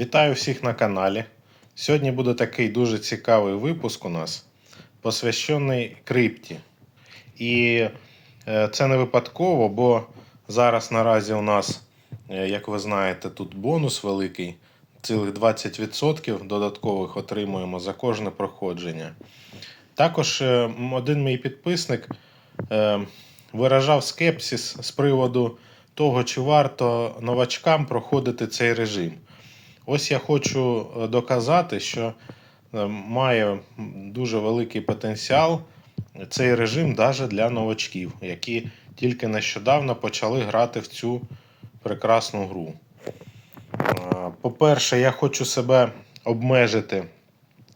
Вітаю всіх на каналі. Сьогодні буде такий дуже цікавий випуск у нас, посвящений крипті. І е, це не випадково, бо зараз наразі у нас, е, як ви знаєте, тут бонус великий. Цілих 20% додаткових отримуємо за кожне проходження. Також е, один мій підписник виражав скепсис з приводу того, чи варто новачкам проходити цей режим. Ось я хочу е, доказати, що е, має дуже великий потенціал цей режим навіть для новачків, які тільки нещодавно почали грати в цю прекрасну гру. Е, По-перше, я хочу себе обмежити.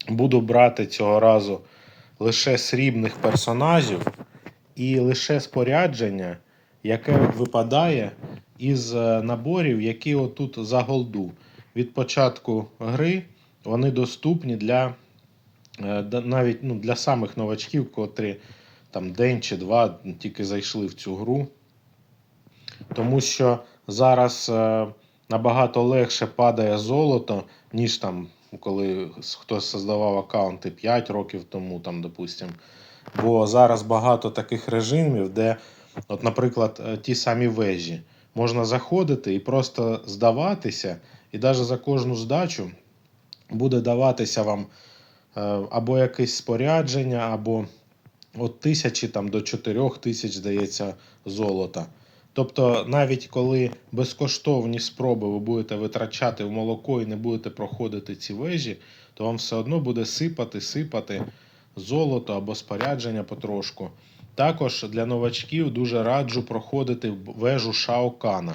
Буду брати цього разу лише срібних персонажів і лише спорядження, яке випадає із наборів, які отут за голду. Від початку гри вони доступні для е, навіть ну, для самих новачків, котрі там день чи два тільки зайшли в цю гру. Тому що зараз е, набагато легше падає золото, ніж там, коли хтось создавав аккаунти 5 років тому, там, допустим. Бо зараз багато таких режимів, де, от, наприклад, е, ті самі вежі. Можна заходити і просто здаватися, і навіть за кожну здачу буде даватися вам е, або якесь спорядження, або від тисячі там, до 4 тисяч, здається, золота. Тобто, навіть коли безкоштовні спроби ви будете витрачати в молоко і не будете проходити ці вежі, то вам все одно буде сипати, сипати золото або спорядження потрошку. Також для новачків дуже раджу проходити вежу Шаокана.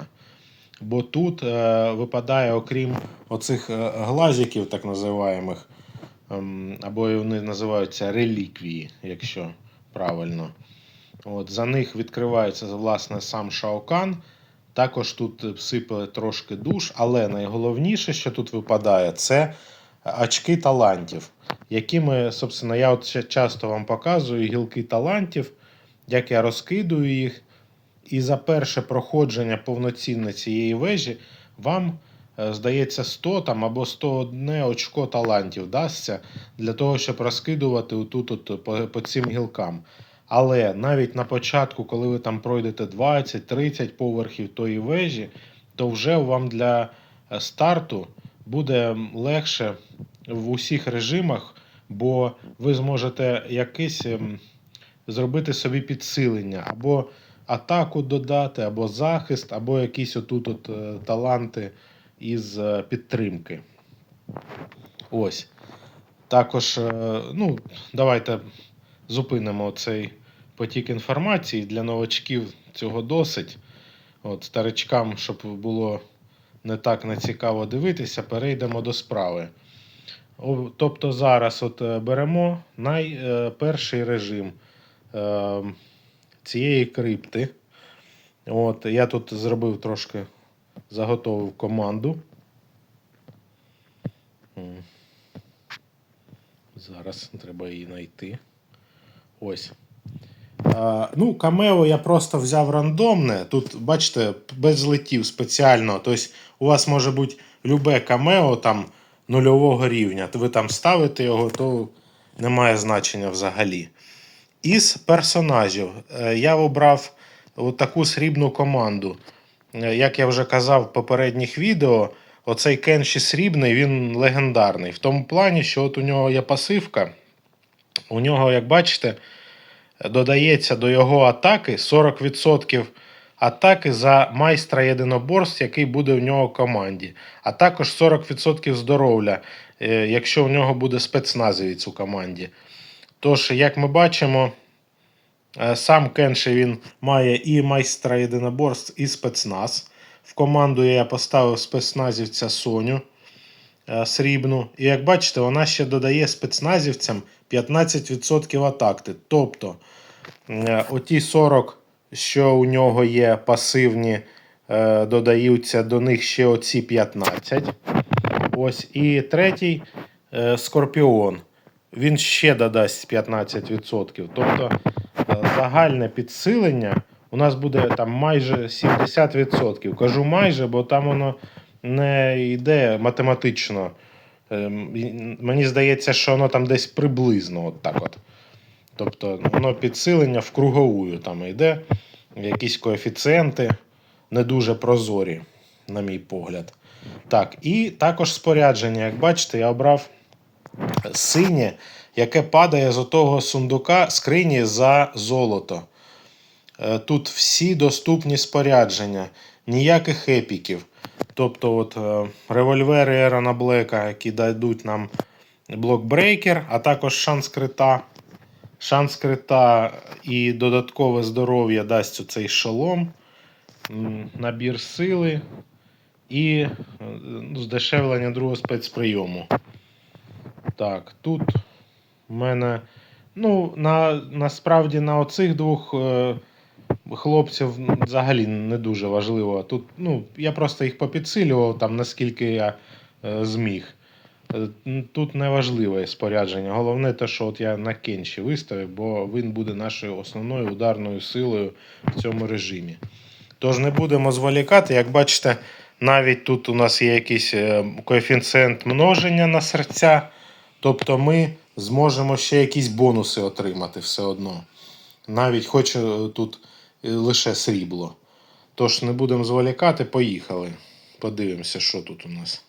Бо тут е, випадає, окрім оцих е, глазиків, так називаємих, ем, або вони називаються реліквії, якщо правильно. От, за них відкривається власне сам Шаокан. Також тут сипе трошки душ, але найголовніше, що тут випадає, це очки талантів, якими, собственно, я от часто вам показую гілки талантів, як я розкидую їх. І за перше проходження повноцінне цієї вежі вам, е, здається, 100 там, або 101 очко талантів дасться для того, щоб розкидувати отут от по, по цим гілкам. Але навіть на початку, коли ви там пройдете 20-30 поверхів тої вежі, то вже вам для е, старту буде легше в усіх режимах, бо ви зможете якесь зробити собі підсилення, або атаку додати, або захист, або якісь отут от, е, таланти із е, підтримки. Ось. Також, е, ну, давайте зупинимо цей потік інформації. Для новачків цього досить. От, старичкам, щоб було не так нецікаво дивитися, перейдемо до справи. Тобто зараз от беремо найперший режим е, цієї крипти. От, я тут зробив трошки, заготовив команду. Зараз треба її знайти. Ось. А, ну, камео я просто взяв рандомне. Тут, бачите, без злетів спеціально. Тобто, у вас може бути любе камео там нульового рівня. Ви там ставите його, то немає значення взагалі. Із персонажів е, я обрав таку срібну команду. Е, Як я вже казав в попередніх відео, оцей Кенші срібний, він легендарний. В тому плані, що от у нього є пасивка. У нього, як бачите, додається до його атаки 40% атаки за майстра єдиноборств, який буде в нього в команді. А також 40% здоров'я, е, якщо в нього буде спецназовець у команді. Тож, як ми бачимо, е, сам Кенші він має і майстра єдиноборств, і спецназ. В команду я поставив спецназівця Соню е, срібну. І як бачите, вона ще додає спецназівцям 15% атакти. Тобто, е, оті 40, що у нього є пасивні, додаються до них ще оці 15. Ось. І третій Скорпіон. Він ще додасть 15%. Тобто е, загальне підсилення у нас буде там майже 70%. Кажу майже, бо там воно не йде математично. Ем, Мені здається, що воно там десь приблизно от так от. Тобто воно підсилення в круговую там йде, якісь коефіцієнти не дуже прозорі, на мій погляд. Так, і також спорядження. Як бачите, я обрав синє, яке падає з отого сундука скрині за золото. Е, Тут всі доступні спорядження, ніяких епіків. Тобто, от, е, револьвери Ерона Блека, які дадуть нам блокбрейкер, а також шанс крита. Шанс крита і додаткове здоров'я дасть цей шолом, набір сили і е, здешевлення другого спецприйому. Так, тут в мене. Ну, на, насправді на оцих двох е, хлопців взагалі не дуже важливо. Тут, ну, я просто їх попідсилював там, наскільки я е, зміг. Е, Тут не важливе спорядження. Головне те, що от я на кенші виставив, бо він буде нашою основною ударною силою в цьому режимі. Тож не будемо зволікати. Як бачите, навіть тут у нас є якийсь е, коефіцієнт множення на серця. Тобто ми зможемо ще якісь бонуси отримати все одно. Навіть хоч е, тут е, лише срібло. Тож не будемо зволікати, поїхали. Подивимося, що тут у нас.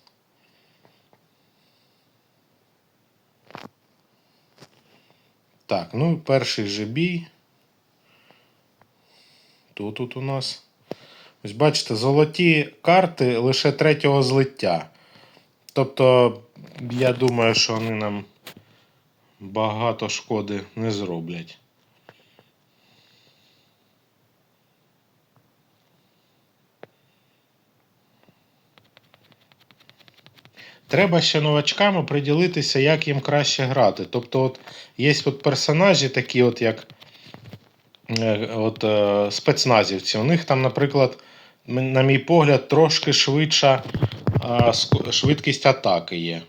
Так, ну перший же бій. Тут тут у нас. Ось бачите, золоті карти лише третього злиття. Тобто, я думаю, що вони нам багато шкоди не зроблять. Треба ще новачкам приділитися, як їм краще грати. Тобто, от є от персонажі, такі, от як е, от, е, спецназівці. У них там, наприклад, на мій погляд, трошки швидша ск- швидкість атаки є.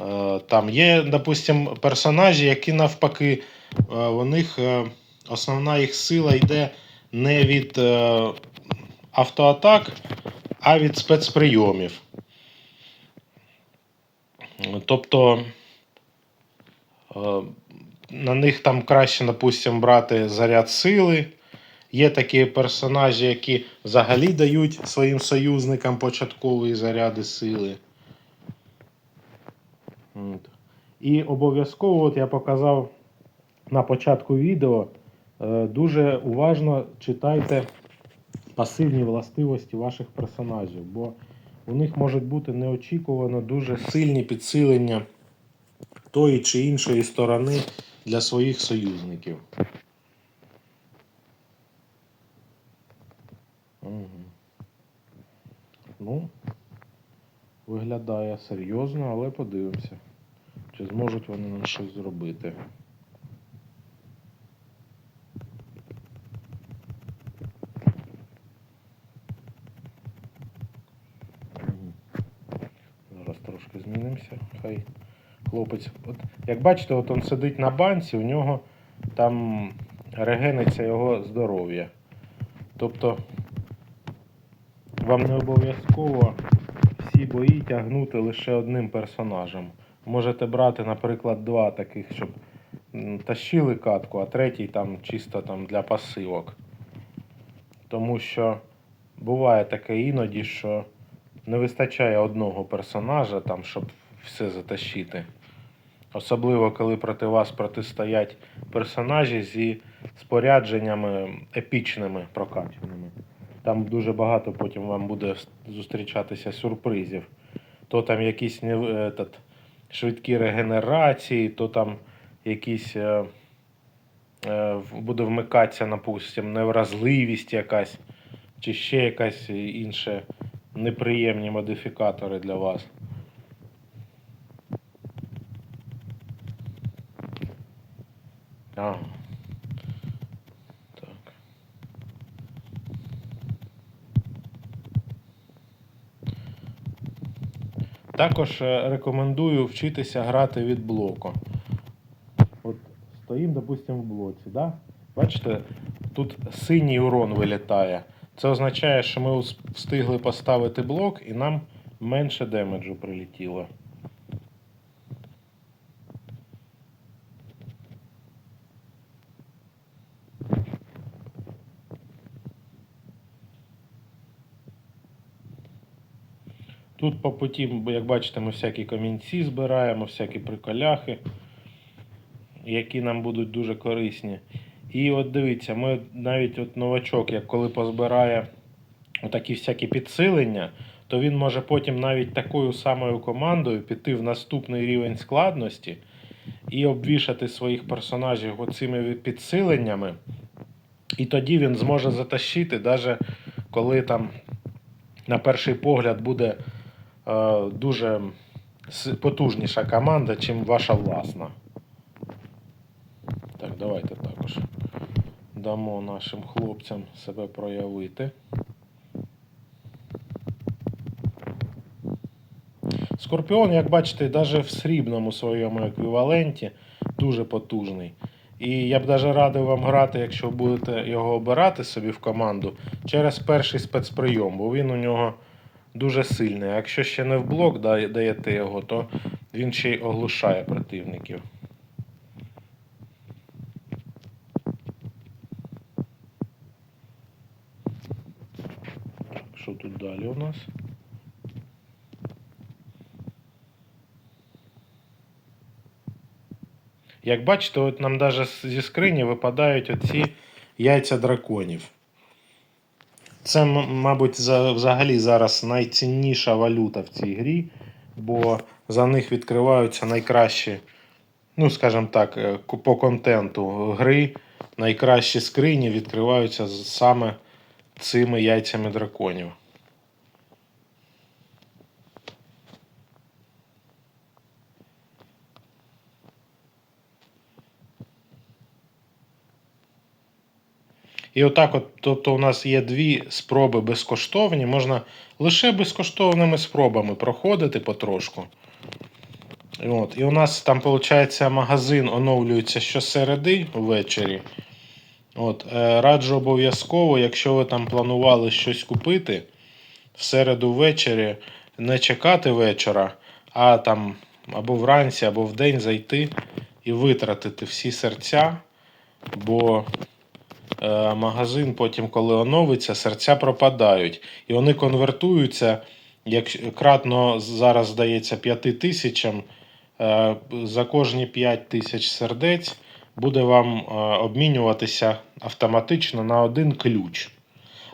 Е, Там є, допустим, персонажі, які навпаки, е, у них е, основна їх сила йде не від автоатак, а від спецприйомів. Тобто на них там краще, допустим, брати заряд сили. Є такі персонажі, які взагалі дають своїм союзникам початкові заряди сили. І обов'язково, от я показав на початку відео, е, дуже уважно читайте пасивні властивості ваших персонажів, бо у них можуть бути неочікувано дуже сильні підсилення тої чи іншої сторони для своїх союзників. Ну, виглядає серйозно, але подивимося, чи зможуть вони нам щось зробити. Зараз трошки змінимося. Хай хлопець. От, як бачите, от він сидить на банці, у нього там регениться його здоров'я. Тобто вам не обов'язково всі бої тягнути лише одним персонажем. Можете брати, наприклад, два таких, щоб тащили катку, а третій там чисто там для пасивок. Тому що буває таке іноді, що не вистачає одного персонажа, там, щоб все затащити. Особливо, коли проти вас протистоять персонажі зі спорядженнями епічними прокачаними. Там дуже багато потім вам буде зустрічатися сюрпризів. То там якісь не, этот, швидкі регенерації, то там якісь е, е, буде вмикатися, напустим, невразливість якась, чи ще якась інші неприємні модифікатори для вас. Ага. Так. Також е, рекомендую вчитися грати від блоку. От стоїмо, допустимо, в блоці, да? Бачите, тут синій урон вилітає. Це означає, що ми встигли поставити блок і нам менше демеджу прилетіло. Тут по путі, як бачите, ми всякі камінці збираємо, всякі приколяхи, які нам будуть дуже корисні. І от дивіться, ми навіть от новачок, як коли позбирає отакі всякі підсилення, то він може потім навіть такою самою командою піти в наступний рівень складності і обвішати своїх персонажів оцими підсиленнями. І тоді він зможе затащити, навіть коли там на перший погляд буде дуже потужніша команда, чим ваша власна. Так, давайте також дамо нашим хлопцям себе проявити. Скорпіон, як бачите, навіть в срібному своєму еквіваленті дуже потужний. І я б навіть радив вам грати, якщо будете його обирати собі в команду, через перший спецприйом, бо він у нього дуже сильний. А якщо ще не в блок даєте його, то він ще й оглушає противників. Що тут далі у нас? Як бачите, от нам навіть зі скрині випадають оці яйця драконів. Це, мабуть, взагалі зараз найцінніша валюта в цій грі, бо за них відкриваються найкращі, ну, скажімо так, е, по контенту гри, найкращі скрині відкриваються саме цими яйцями драконів. І отак, от, тобто, у нас є дві спроби безкоштовні. Можна лише безкоштовними спробами проходити потрошку. От, і у нас там, виходить, магазин оновлюється щосереди ввечері. От, е, раджу обов'язково, якщо ви там планували щось купити в середу ввечері, не чекати вечора, а там або вранці, або вдень зайти і витратити всі серця, бо магазин потім, коли оновиться, серця пропадають. І вони конвертуються, як кратно зараз здається 5 тисячам. Е, за кожні 5 тисяч сердець буде вам е, обмінюватися автоматично на один ключ.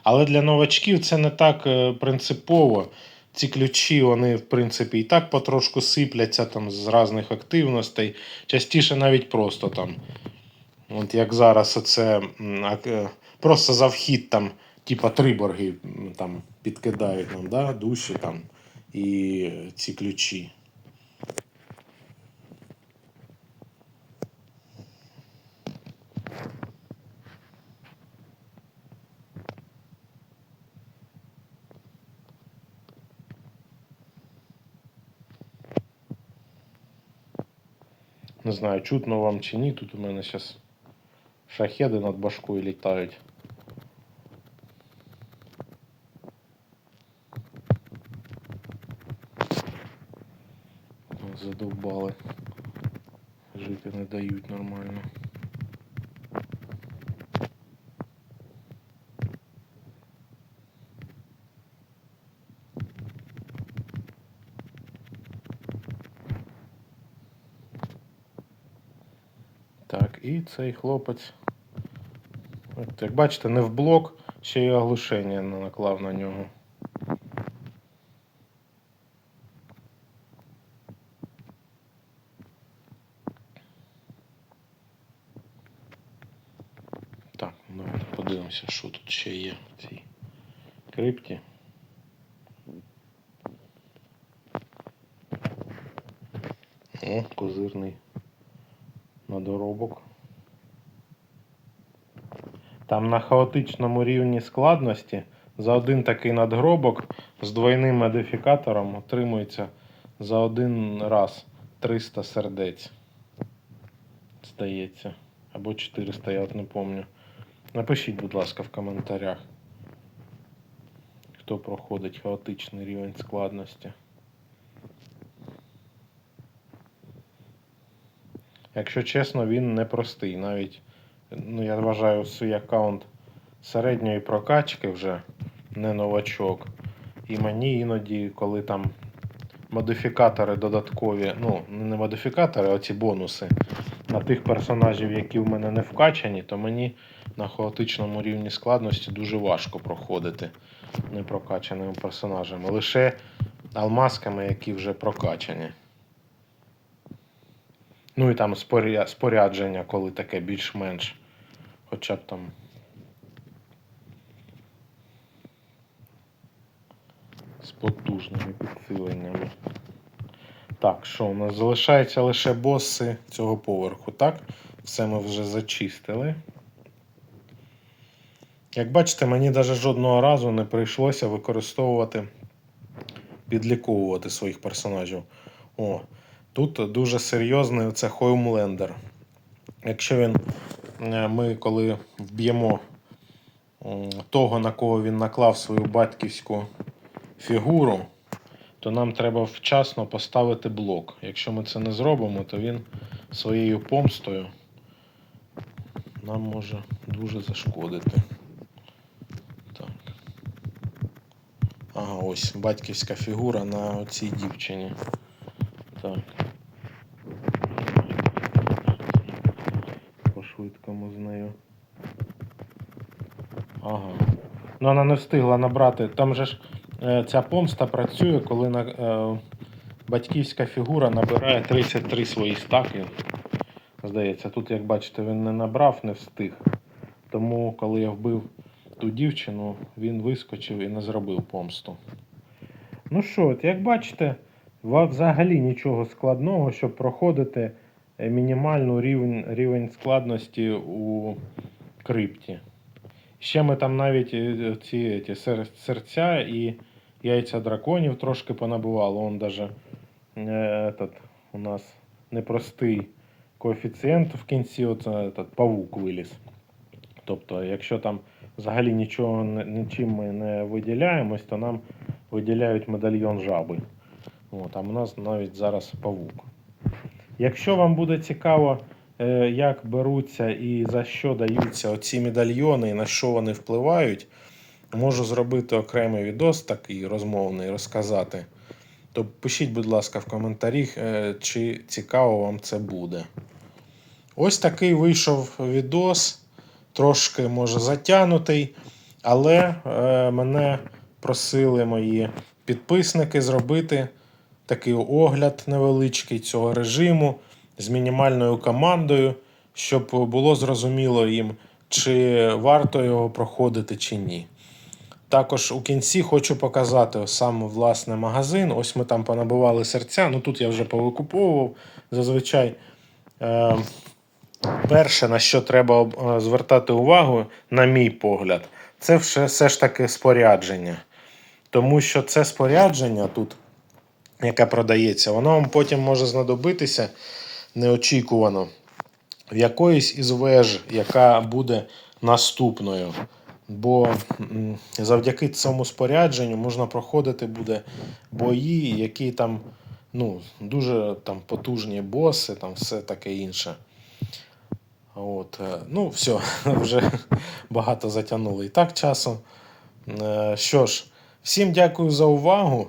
Але для новачків це не так е, принципово. Ці ключі, вони, в принципі, і так потрошку сипляться там з різних активностей. Частіше навіть просто там. От як зараз ак- е, просто за вхід там, типа три борги там підкидають нам, да, душі там і ці ключі. Не знаю, чутно вам чи ні. Тут у мене зараз шахеди над башкою літають. Задовбали. Жити не дають нормально. Так, і цей хлопець. От, як бачите, не в блок, ще й оглушення не наклав на нього. Так, ну, давайте подивимося, що тут ще є в цій крипті. О, козирний надоробок. Там на хаотичному рівні складності за один такий надгробок з двойним модифікатором отримується за один раз 300 сердець. Здається. Або 400, я от не пам'ятаю. Напишіть, будь ласка, в коментарях. хто проходить хаотичний рівень складності. Якщо чесно, він непростий. Навіть, ну, я вважаю, свій аккаунт середньої прокачки вже не новачок. І мені іноді, коли там модифікатори додаткові, ну, не модифікатори, а ці бонуси на тих персонажів, які в мене не вкачані, то мені на хаотичному рівні складності дуже важко проходити непрокачаними персонажами. Лише алмазками, які вже прокачані. Ну і там споря- спорядження, коли таке більш-менш. Хоча б там. З потужними підсиленнями. Так, що у нас залишаються лише боси цього поверху, так? Все ми вже зачистили. Як бачите, мені навіть жодного разу не прийшлося використовувати, підліковувати своїх персонажів. О, тут дуже серйозний це Хоумлендер. Якщо він, ми коли вб'ємо того, на кого він наклав свою батьківську фігуру, то нам треба вчасно поставити блок. Якщо ми це не зробимо, то він своєю помстою нам може дуже зашкодити. Так. Ага, ось батьківська фігура на цій дівчині. Так. По-швидкому з нею. Ага. Ну, вона не встигла набрати. Там же ж е, ця помста працює, коли на, е, батьківська фігура набирає 33 свої стаки. Здається, тут, як бачите, він не набрав, не встиг. Тому, коли я вбив ту дівчину, він вискочив і не зробив помсту. Ну що, от, як бачите, взагалі нічого складного, щоб проходити мінімальну рівень, рівень складності у крипті. Ще ми там навіть е, ці, ці сер- серця і яйця драконів трошки понабивали. Он даже е, этот, у нас непростий коефіцієнт в кінці, от, е, этот, павук виліз. Тобто, якщо там взагалі нічого нічим ми не виділяємось, то нам виділяють медальйон жаби. От, а у нас навіть зараз павук. Якщо вам буде цікаво, е, як беруться і за що даються оці медальйони, і на що вони впливають, можу зробити окремий відос такий розмовний, розказати. То пишіть, будь ласка, в коментарях, е, чи цікаво вам це буде. Ось такий вийшов відос, трошки може затягнутий, але е, мене просили мої підписники зробити такий огляд невеличкий цього режиму з мінімальною командою, щоб було зрозуміло їм, чи варто його проходити, чи ні. Також у кінці хочу показати сам власне магазин. Ось ми там понабивали серця. Ну тут я вже повикуповував. Зазвичай е, перше, на що треба е, звертати увагу, на мій погляд, це все, все ж таки спорядження. Тому що це спорядження тут, яке продається, воно вам потім може знадобитися неочікувано в якоїсь із веж, яка буде наступною. Бо завдяки цьому спорядженню можна проходити буде бої, які там ну, дуже там, потужні боси, там все таке інше. От, е, ну, все, вже багато затягнули і так часу. Е, Що ж, всім дякую за увагу.